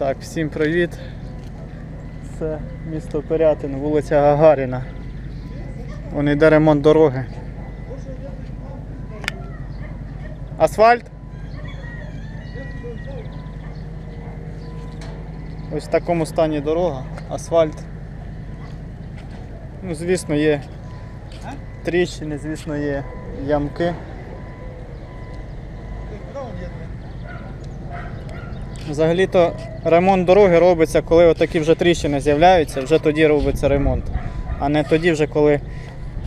Так, всім привіт. Це місто Пирятин, вулиця Гагаріна. Вон йде ремонт дороги. Асфальт? Ось в такому стані дорога, асфальт. Ну, звісно, є тріщини, звісно, є ямки. Взагалі-то ремонт дороги робиться, коли отакі вже тріщини з'являються, вже тоді робиться ремонт. А не тоді вже, коли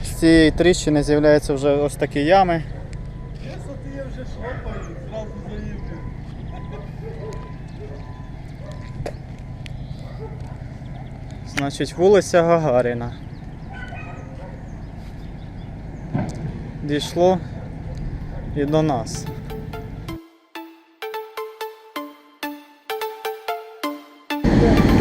з цієї тріщини з'являються вже ось такі ями. Значить, вулиця Гагаріна. Дійшло і до нас. Yeah.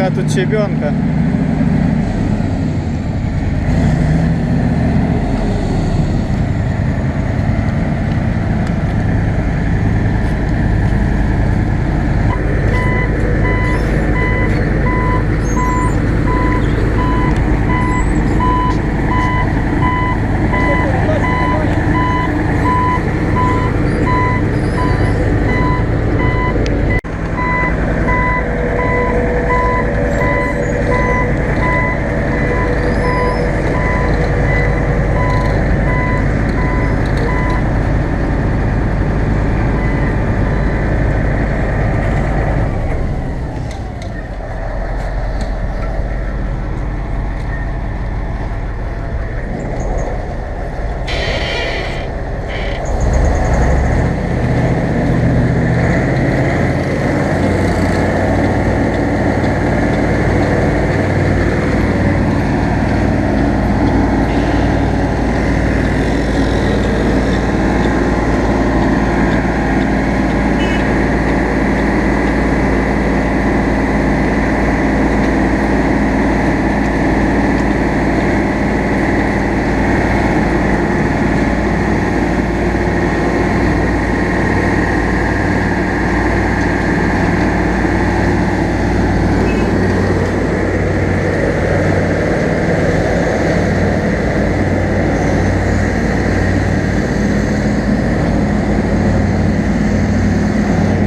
Яка тут щебенка.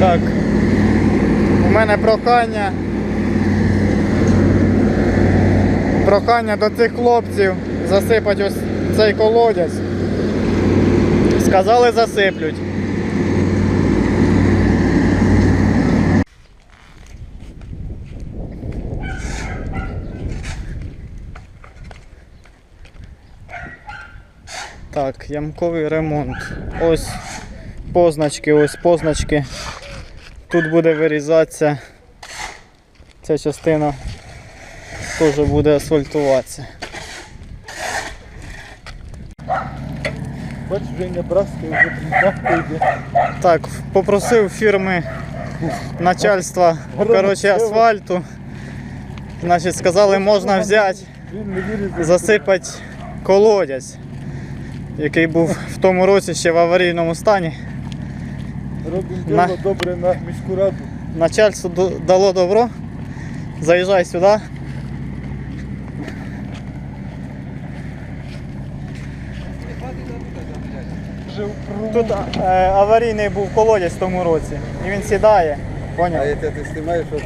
Так. У мене прохання. Прохання до цих хлопців засипати ось цей колодязь. Сказали засиплють. Так, ямковий ремонт. Ось позначки, ось позначки. Тут буде вирізатися. Ця частина теж буде асфальтуватися. Бачиш, вже Небраска вже тринадцятка йде. Так, попросив фірми начальства коротше, асфальту. Значить, сказали, можна взяти, не засипати колодязь, який був в тому році ще в аварійному стані. Робимо діло добре на міську раду. Начальство дало добро Заїжджай сюди. Вже в Тут е, аварійний був колодязь в тому році. І він сідає. А Поняв? это ты снимаешь, чтобы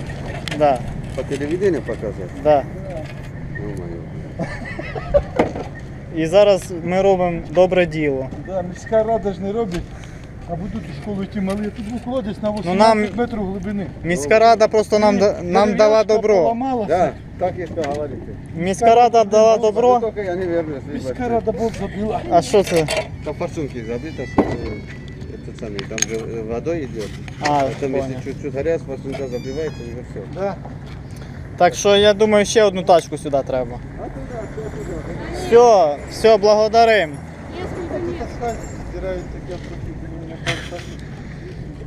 Да, по телевидению показать? да. Ё-моё. І зараз ми робимо добре діло. Да, міська рада ж не робить, а будуть у школу йти малі. Тут був колодязь на 18 Ну, нам- метрів глибини. Міська рада просто нам, да- нам дала Дерев'яшка добро. поламалася. Да, так и говорите. Міська рада дала Ну, добро. Только я не вернусь. Міська рада Бог забила. А що це? Там форсунки забиты, что э, это самый, там же э, водой идет. А, Там понял. если чуть-чуть горят, форсунка забивается, уже все. Да. Так що я думаю, ще одну тачку сюди треба. Все, все, благодарим. Стирають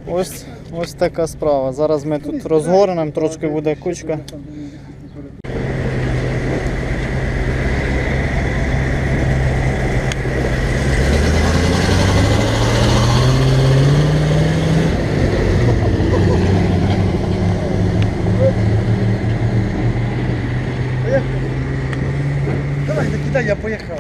Ось ось така справа. Зараз ми тут розгорнемо, трошки буде кучка. Давай, накидай, я поїхав.